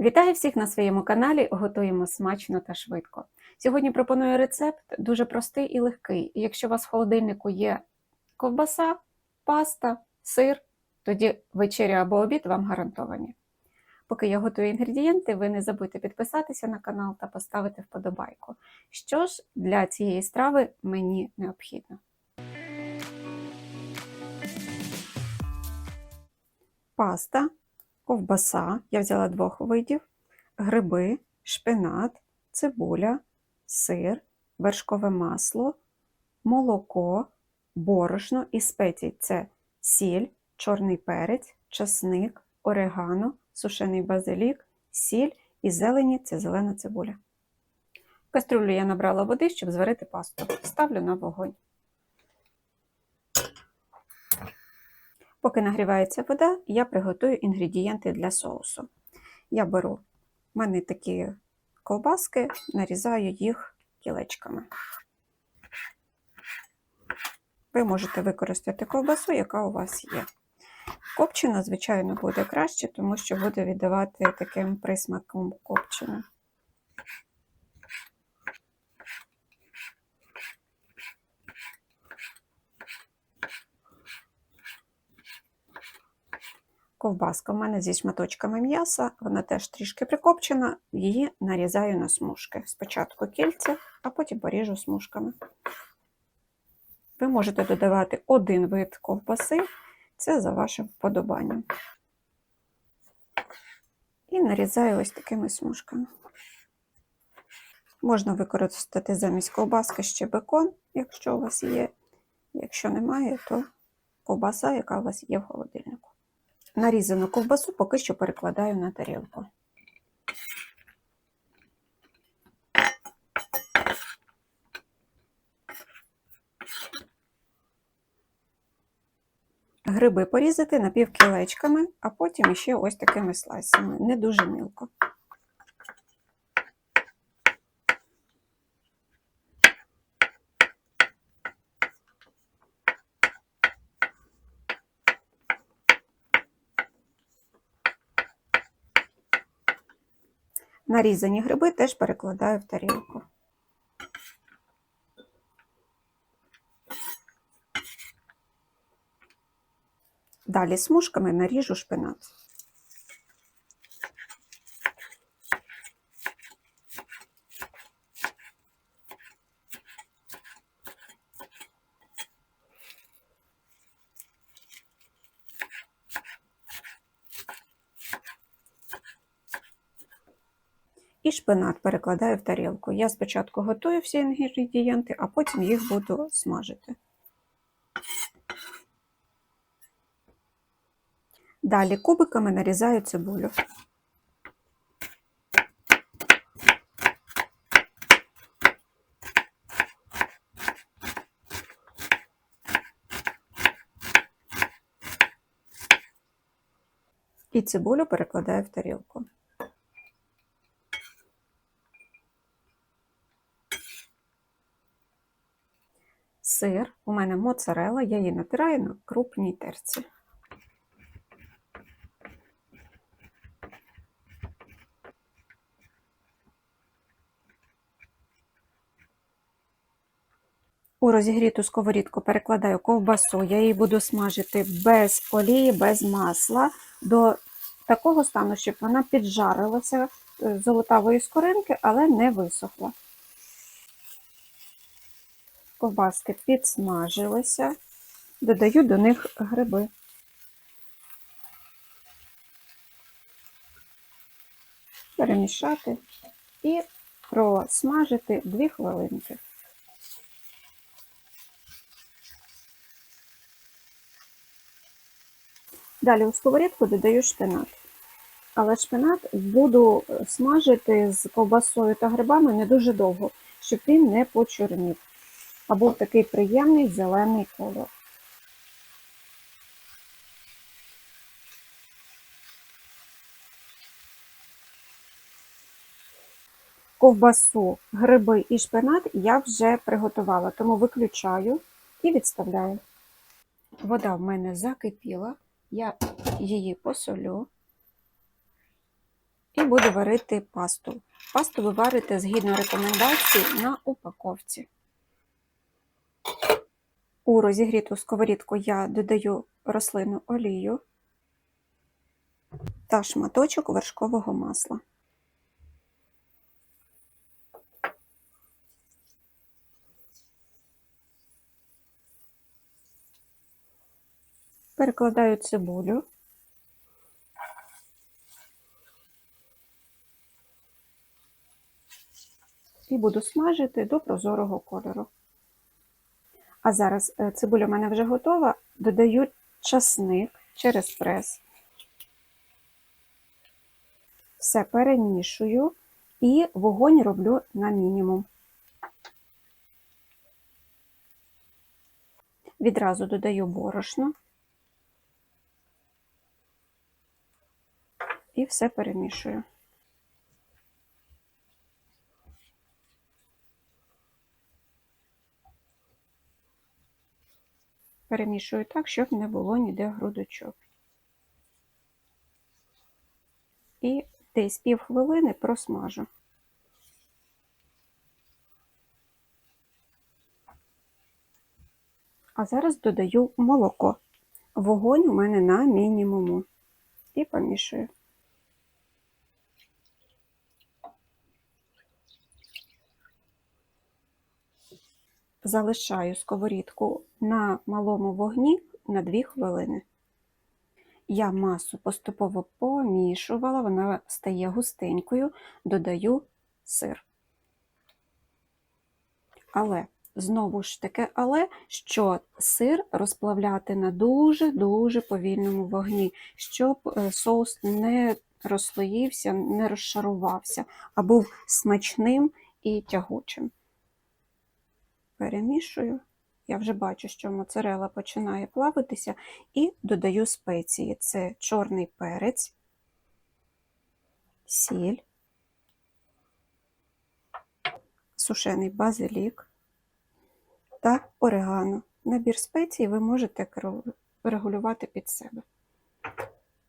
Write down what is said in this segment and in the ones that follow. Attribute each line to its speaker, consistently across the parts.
Speaker 1: Вітаю всіх на своєму каналі. Готуємо смачно та швидко. Сьогодні пропоную рецепт дуже простий і легкий. Якщо у вас в холодильнику є ковбаса, паста, сир, тоді вечеря або обід вам гарантовані. Поки я готую інгредієнти, ви не забудьте підписатися на канал та поставити вподобайку. Що ж для цієї страви мені необхідно? Паста, ковбаса, я взяла двох видів, гриби, шпинат, цибуля, сир, вершкове масло, молоко, борошно і спеції це сіль, чорний перець, часник, орегано, сушений базилік, сіль і зелені це зелена цибуля. В кастрюлю я набрала води, щоб зварити пасту. Ставлю на вогонь. Поки нагрівається вода, я приготую інгредієнти для соусу. Я беру в мене такі ковбаски, нарізаю їх кілечками. Ви можете використати ковбасу, яка у вас є. Копчена, звичайно, буде краще, тому що буде віддавати таким присмаком копчена. Ковбаска в мене зі шматочками м'яса, вона теж трішки прикопчена, її нарізаю на смужки. Спочатку кільця, а потім поріжу смужками. Ви можете додавати один вид ковбаси, це за вашим вподобанням. І нарізаю ось такими смужками. Можна використати замість ковбаски ще бекон, якщо у вас є. Якщо немає, то ковбаса, яка у вас є в холодильнику. Нарізану ковбасу поки що перекладаю на тарілку. Гриби порізати напівкілечками, а потім ще ось такими слайсами, не дуже мілко. Нарізані гриби теж перекладаю в тарілку. Далі смужками наріжу шпинат. І шпинат перекладаю в тарілку. Я спочатку готую всі інгредієнти, а потім їх буду смажити. Далі кубиками нарізаю цибулю. І цибулю перекладаю в тарілку. Сир, у мене моцарела, я її натираю на крупній терці. У розігріту сковорідку перекладаю ковбасу, я її буду смажити без олії, без масла, до такого стану, щоб вона піджарилася з золотавої скоринки, але не висохла. Ковбаски підсмажилися, додаю до них гриби. Перемішати і просмажити 2 хвилинки. Далі у сковорідку додаю шпинат. Але шпинат буду смажити з ковбасою та грибами не дуже довго, щоб він не почорнів. А був такий приємний зелений колор. Ковбасу, гриби і шпинат я вже приготувала, тому виключаю і відставляю. Вода в мене закипіла, я її посолю. і буду варити пасту. Пасту ви варите згідно рекомендацій на упаковці. У розігріту сковорідку я додаю рослинну олію та шматочок вершкового масла. Перекладаю цибулю. І буду смажити до прозорого кольору. А зараз е, цибуля в мене вже готова, додаю часник через прес. Все перемішую і вогонь роблю на мінімум. Відразу додаю борошно і все перемішую. Перемішую так, щоб не було ніде грудочок. І десь пів хвилини просмажу. А зараз додаю молоко. Вогонь у мене на мінімуму. І помішую. Залишаю сковорідку на малому вогні на 2 хвилини. Я масу поступово помішувала, вона стає густенькою, додаю сир. Але, знову ж таке, але, що сир розплавляти на дуже-дуже повільному вогні, щоб е, соус не розслоївся, не розшарувався, а був смачним і тягучим. Перемішую. Я вже бачу, що моцарела починає плавитися, і додаю спеції. Це чорний перець, сіль, сушений базилік та орегано. Набір спецій ви можете регулювати під себе.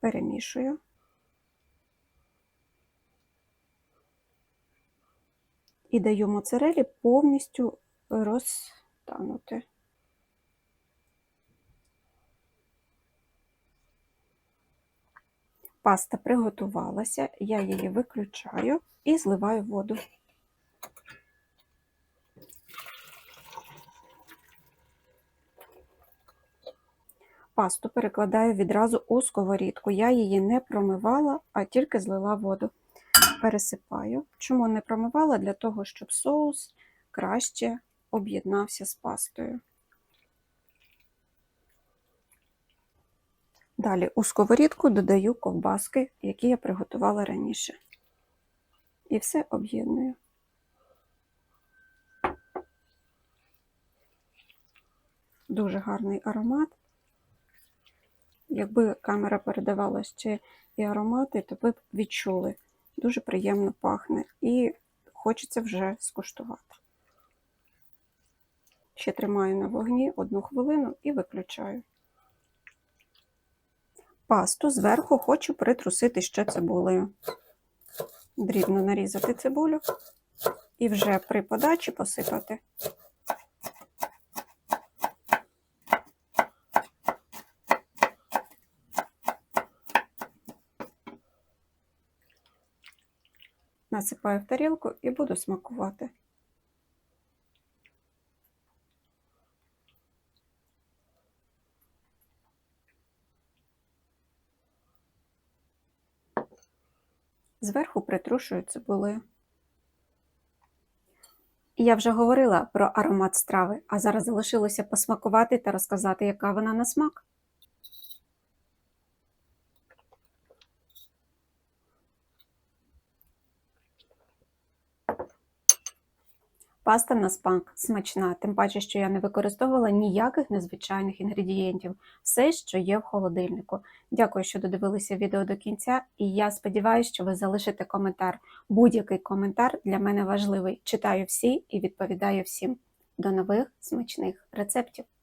Speaker 1: Перемішую. І даю моцарелі повністю розтанути. Паста приготувалася, я її виключаю і зливаю воду. Пасту перекладаю відразу у сковорідку. Я її не промивала, а тільки злила воду. Пересипаю. Чому не промивала? Для того, щоб соус краще об'єднався з пастою. Далі у сковорідку додаю ковбаски, які я приготувала раніше. І все об'єдную. Дуже гарний аромат. Якби камера передавала ще і аромати, то ви б відчули. Дуже приємно пахне і хочеться вже скуштувати. Ще тримаю на вогні одну хвилину і виключаю. Пасту зверху хочу притрусити ще цибулею. Дрібно нарізати цибулю і вже при подачі посипати. Насипаю в тарілку і буду смакувати. Зверху притрушую цибулею. Я вже говорила про аромат страви, а зараз залишилося посмакувати та розказати, яка вона на смак. Паста на спанк смачна, тим паче, що я не використовувала ніяких незвичайних інгредієнтів, все, що є в холодильнику. Дякую, що додивилися відео до кінця, і я сподіваюся, що ви залишите коментар. Будь-який коментар для мене важливий. Читаю всі і відповідаю всім. До нових смачних рецептів!